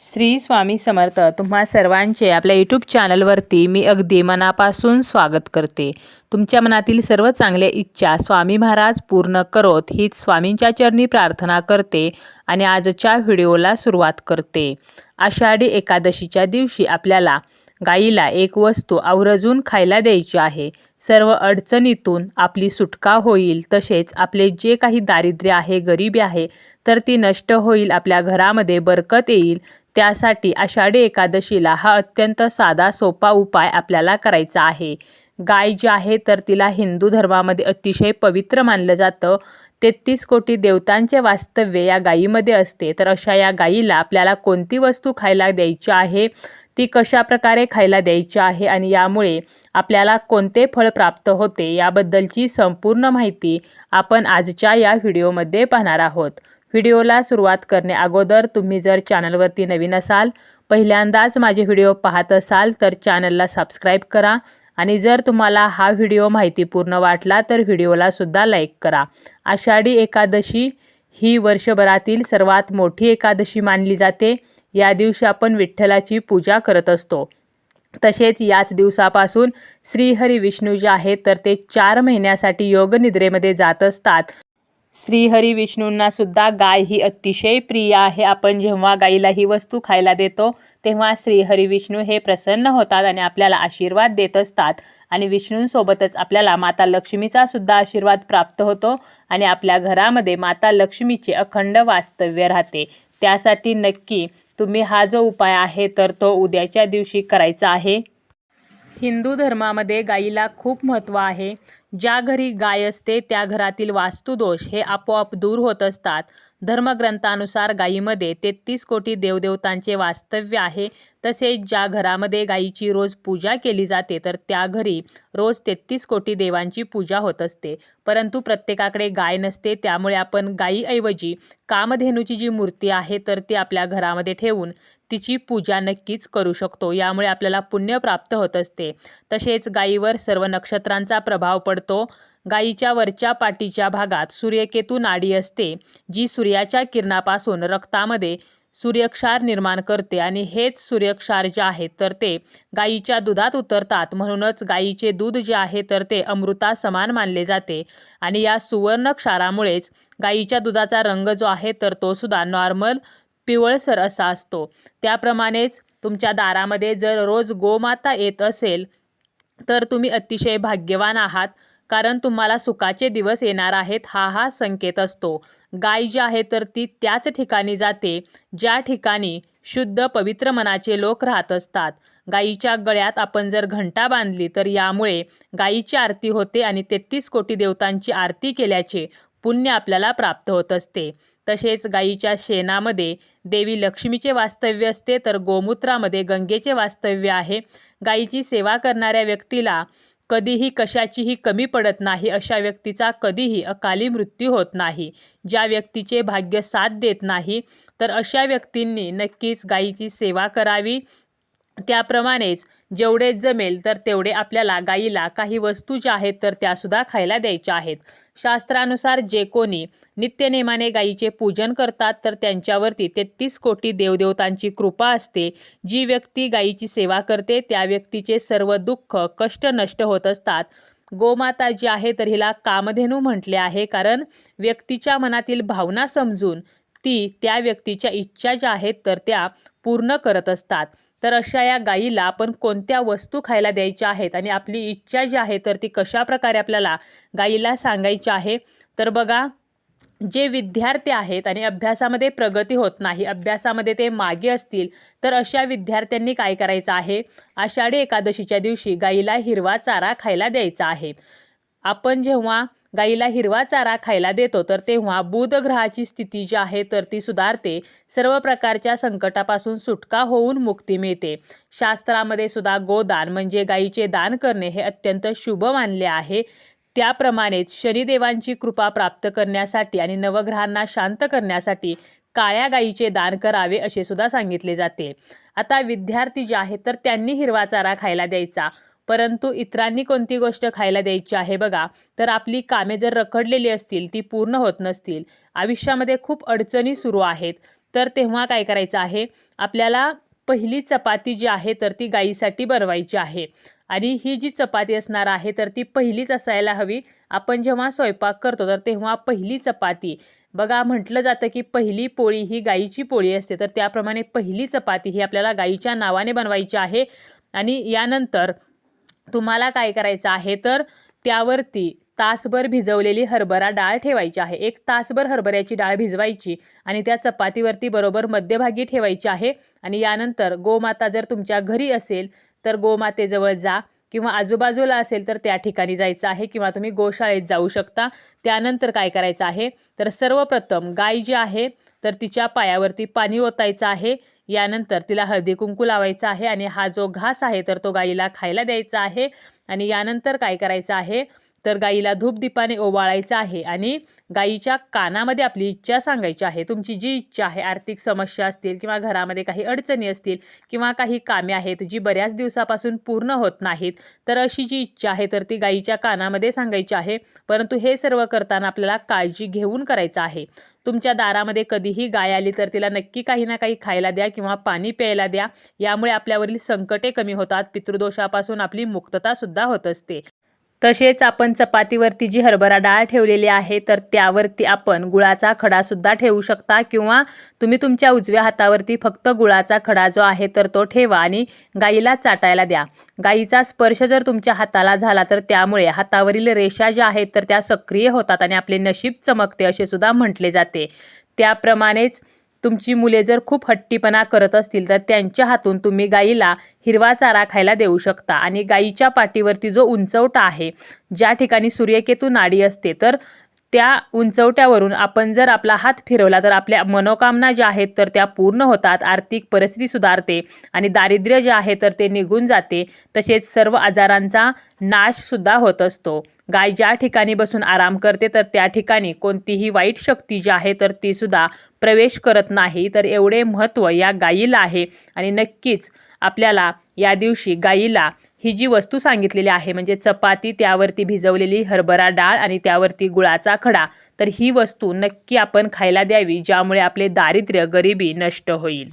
श्री स्वामी समर्थ. तुम्हा सर्वांचे आपल्या यूट्यूब चॅनलवरती मी अगदी मनापासून स्वागत करते. तुमच्या मनातील सर्व चांगल्या इच्छा स्वामी महाराज पूर्ण करोत हीच स्वामींच्या चरणी प्रार्थना करते आणि आजच्या व्हिडिओला सुरुवात करते. आषाढी एकादशीच्या दिवशी आपल्याला गाईला एक वस्तू आवर्जून खायला द्यायची आहे. सर्व अडचणीतून आपली सुटका होईल तसेच आपले जे काही दारिद्र्य आहे गरिबी आहे तर ती नष्ट होईल आपल्या घरामध्ये बरकत येईल त्यासाठी आषाढी एकादशीला हा अत्यंत साधा सोपा उपाय आपल्याला करायचा आहे. गाय जी आहे तर तिला हिंदू धर्मामध्ये अतिशय पवित्र मानलं जातं. तेहतीस कोटी देवतांचे वास्तव्य या गायीमध्ये असते. तर अशा या गायीला आपल्याला कोणती वस्तू खायला द्यायची आहे? ती कशा प्रकारे खायला द्यायची आहे? आणि यामुळे आपल्याला कोणते फळ प्राप्त होते? याबद्दलची संपूर्ण माहिती आपण आजच्या या व्हिडिओमध्ये पाहणार आहोत. व्हिडिओला सुरुवात करणे अगोदर तुम्ही जर चॅनलवरती नवीन असाल पहिल्यांदाच माझे व्हिडिओ पाहत असाल तर चॅनलला सबस्क्राईब करा. आणि जर तुम्हाला हा व्हिडिओ माहितीपूर्ण वाटला तर व्हिडिओला सुद्धा लाईक करा. आषाढी एकादशी ही वर्षभरातील सर्वात मोठी एकादशी मानली जाते. या दिवशी आपण विठ्ठलाची पूजा करत असतो. तसेच याच दिवसापासून श्रीहरी विष्णू जे आहेत तर ते चार महिन्यासाठी योगनिद्रेमध्ये जात असतात. श्रीहरी विष्णूंना सुद्धा गाय ही अतिशय प्रिय आहे. आपण जेव्हा गाईला ही वस्तू खायला देतो तेव्हा श्रीहरी विष्णू हे प्रसन्न होतात आणि आपल्याला आशीर्वाद देत असतात. आणि विष्णूंसोबतच आपल्याला माता लक्ष्मीचा सुद्धा आशीर्वाद प्राप्त होतो आणि आपल्या घरामध्ये माता लक्ष्मीचे अखंड वास्तव्य राहते. त्यासाठी नक्की तुम्ही हा जो उपाय आहे तर तो उद्याच्या दिवशी करायचा आहे. हिंदू धर्मामध्ये गाईला खूप महत्त्व आहे. ज्या घरी गाय असते त्या घरातील वास्तुदोष हे आपोआप दूर होत असतात. धर्मग्रंथानुसार गायीमध्ये तेहतीस कोटी देवदेवतांचे वास्तव्य आहे. तसेच ज्या घरामध्ये गायीची रोज पूजा केली जाते तर त्या घरी रोज तेहतीस कोटी देवांची पूजा होत असते. परंतु प्रत्येकाकडे गाय नसते त्यामुळे आपण गायीऐवजी कामधेनूची जी मूर्ती आहे तर ती आपल्या घरामध्ये ठेवून तिची पूजा नक्कीच करू शकतो. यामुळे आपल्याला पुण्य प्राप्त होत असते. तसेच गायीवर सर्व नक्षत्रांचा प्रभाव पडतो. गायीच्या वरच्या पाठीच्या भागात सूर्यकेतू नाडी असते जी सूर्याच्या किरणापासून रक्तामध्ये सूर्यक्षार निर्माण करते आणि हेच सूर्यक्षार जे आहेत तर ते गायीच्या दुधात उतरतात. म्हणूनच गायीचे दूध जे आहे तर ते अमृता समान मानले जाते. आणि या सुवर्ण क्षारामुळेच गायीच्या दुधाचा रंग जो आहे तर तो सुद्धा नॉर्मल पिवळसर असा असतो. त्याप्रमाणेच तुमच्या दारामध्ये जर रोज गोमाता येत असेल तर तुम्ही अतिशय भाग्यवान आहात कारण तुम्हाला सुखाचे दिवस येणार आहेत हा हा संकेत असतो. गाय जी आहे तर ती त्याच ठिकाणी जाते ज्या ठिकाणी शुद्ध पवित्र मनाचे लोक राहत असतात. गायीच्या गळ्यात आपण जर घंटा बांधली तर यामुळे गायीची आरती होते आणि तेहतीस कोटी देवतांची आरती केल्याचे पुण्य आपल्याला प्राप्त होत असते. तसेच गाईच्या शेणामध्ये देवी लक्ष्मीचे वास्तव्य असते तर गोमूत्रामध्ये गंगेचे वास्तव्य आहे. गाईची सेवा करणाऱ्या व्यक्तीला कधीही कशाचीही कमी पडत नाही अशा व्यक्तीचा कधीही अकाली मृत्यू होत नाही. ज्या व्यक्तीचे भाग्य साथ देत नाही तर अशा व्यक्तींनी नक्कीच गाईची सेवा करावी. त्याप्रमाणेच जेवढे जमेल तर तेवढे आपल्याला गाईला काही वस्तू ज्या आहेत तर त्यासुद्धा खायला द्यायच्या आहेत. शास्त्रानुसार जे कोणी नित्यनेमाने गायीचे पूजन करतात तर त्यांच्यावरती तेहतीस कोटी देवदेवतांची कृपा असते. जी व्यक्ती गायीची सेवा करते त्या व्यक्तीचे सर्व दुःख कष्ट नष्ट होत असतात. गोमाता जी आहे तर हिला कामधेनू म्हटले आहे कारण व्यक्तीच्या मनातील भावना समजून ती त्या व्यक्तीच्या इच्छा ज्या आहेत तर त्या पूर्ण करत असतात. तर अशा या गाईला आपण कोणत्या वस्तू खायला द्यायच्या आहेत आणि आपली इच्छा जी आहे तर ती कशा प्रकारे आपल्याला गाईला सांगायची आहे? तर बघा जे विद्यार्थी आहेत आणि अभ्यासामध्ये प्रगती होत नाही अभ्यासामध्ये ते मागे असतील तर अशा विद्यार्थ्यांनी काय करायचं आहे? आषाढी एकादशीच्या दिवशी गाईला हिरवा चारा खायला द्यायचा आहे. आपण जेव्हा गाईला हिरवा चारा खायला देतो तर तेव्हा बुध ग्रहाची स्थिती जी आहे तर ती सुधारते. सर्व प्रकारच्या संकटापासून सुटका होऊन मुक्ती मिळते. शास्त्रामध्ये सुद्धा गोदान म्हणजे गाईचे दान करणे हे अत्यंत शुभ मानले आहे. त्याप्रमाणेच शनिदेवांची कृपा प्राप्त करण्यासाठी आणि नवग्रहांना शांत करण्यासाठी काळ्या गाईचे दान करावे असे सुद्धा सांगितले जाते. आता विद्यार्थी जे आहेत तर त्यांनी हिरवा चारा खायला द्यायचा. परंतु इतरांनी कोणती गोष्ट खायला द्यायची आहे बघा तर आपली कामे जर रखडलेली असतील ती पूर्ण होत नसतील आयुष्यामध्ये खूप अडचणी सुरू आहेत. तर तेव्हा काय करायचं आहे? आपल्याला पहिली चपाती जी आहे तर ती गाईसाठी बनवायची आहे. आणि ही जी चपाती असणार आहे तर ती पहिलीच असायला हवी. आपण जेव्हा स्वयंपाक करतो तर तेव्हा पहिली चपाती. बघा म्हटलं जातं की पहिली पोळी ही गाईची पोळी असते तर त्याप्रमाणे पहिली चपाती ही आपल्याला गाईच्या नावाने बनवायची आहे. आणि यानंतर तुम्हाला काय करायचं आहे तर त्यावरती तासभर भिजवलेली हरभरा डाळ ठेवायची आहे. एक तासभर हरभऱ्याची डाळ भिजवायची आणि त्या चपातीवरती बरोबर मध्यभागी ठेवायची आहे. आणि यानंतर गोमाता जर तुमच्या घरी असेल तर गोमातेजवळ जा किंवा आजूबाजूला असेल तर त्या ठिकाणी जायचं आहे किंवा तुम्ही गोशाळेत जाऊ शकता. त्यानंतर काय करायचं आहे? तर सर्वप्रथम गाय जी आहे तर तिच्या पायावरती पाणी ओतायचं आहे. यानंतर तिला हळदी कुंकू लावायचं आहे आणि हा जो घास आहे तर तो गाईला खायला द्यायचा आहे. आणि यानंतर काय करायचं आहे? तर गाईला धूपदीपाने ओवाळायचं आहे आणि गाईच्या कानामध्ये आपली इच्छा सांगायची आहे. तुमची जी इच्छा आहे आर्थिक समस्या असतील किंवा घरामध्ये काही अडचणी असतील किंवा काही कामे आहेत जी बऱ्याच दिवसापासून पूर्ण होत नाहीत तर अशी जी इच्छा आहे तर ती गाईच्या कानामध्ये सांगायची आहे. परंतु हे सर्व करताना आपल्याला काळजी घेऊन करायचं आहे. तुमच्या दारामध्ये कधीही गाय आली तर तिला नक्की काही ना काही खायला द्या किंवा पाणी प्यायला द्या. यामुळे आपल्यावरील संकटे कमी होतात. पितृदोषापासून आपली मुक्ततासुद्धा होत असते. तसेच आपण चपातीवरती जी हरभरा डाळ ठेवलेली आहे तर त्यावरती आपण गुळाचा खडासुद्धा ठेवू शकता किंवा तुम्ही तुमच्या उजव्या हातावरती फक्त गुळाचा खडा जो आहे तर तो ठेवा आणि गाईला चाटायला द्या. गाईचा स्पर्श जर तुमच्या हाताला झाला तर त्यामुळे हातावरील रेषा ज्या आहेत तर त्या सक्रिय होतात आणि आपले नशीब चमकते असे सुद्धा म्हटले जाते. त्याप्रमाणेच तुमची मुले जर खूप हट्टीपणा करत असतील तर त्यांच्या हातून तुम्ही गाईला हिरवा चारा खायला देऊ शकता. आणि गाईच्या पाठीवरती जो उंचवटा आहे ज्या ठिकाणी सूर्यकेतू नाडी असते तर त्या उंचवट्यावरून आपण जर आपला हात फिरवला तर आपल्या मनोकामना ज्या आहेत तर त्या पूर्ण होतात. आर्थिक परिस्थिती सुधारते आणि दारिद्र्य जे आहे तर ते निघून जाते. तसेच सर्व आजारांचा नाशसुद्धा होत असतो. गाय ज्या ठिकाणी बसून आराम करते तर त्या ठिकाणी कोणतीही वाईट शक्ती जी आहे तर ती सुद्धा प्रवेश करत नाही. तर एवढे महत्त्व या गायीला आहे. आणि नक्कीच आपल्याला या दिवशी गायीला ही जी वस्तू सांगितलेली आहे म्हणजे चपाती त्यावरती भिजवलेली हरभरा डाळ आणि त्यावरती गुळाचा खडा तर ही वस्तू नक्की आपण खायला द्यावी ज्यामुळे आपले दारिद्र्य गरिबी नष्ट होईल.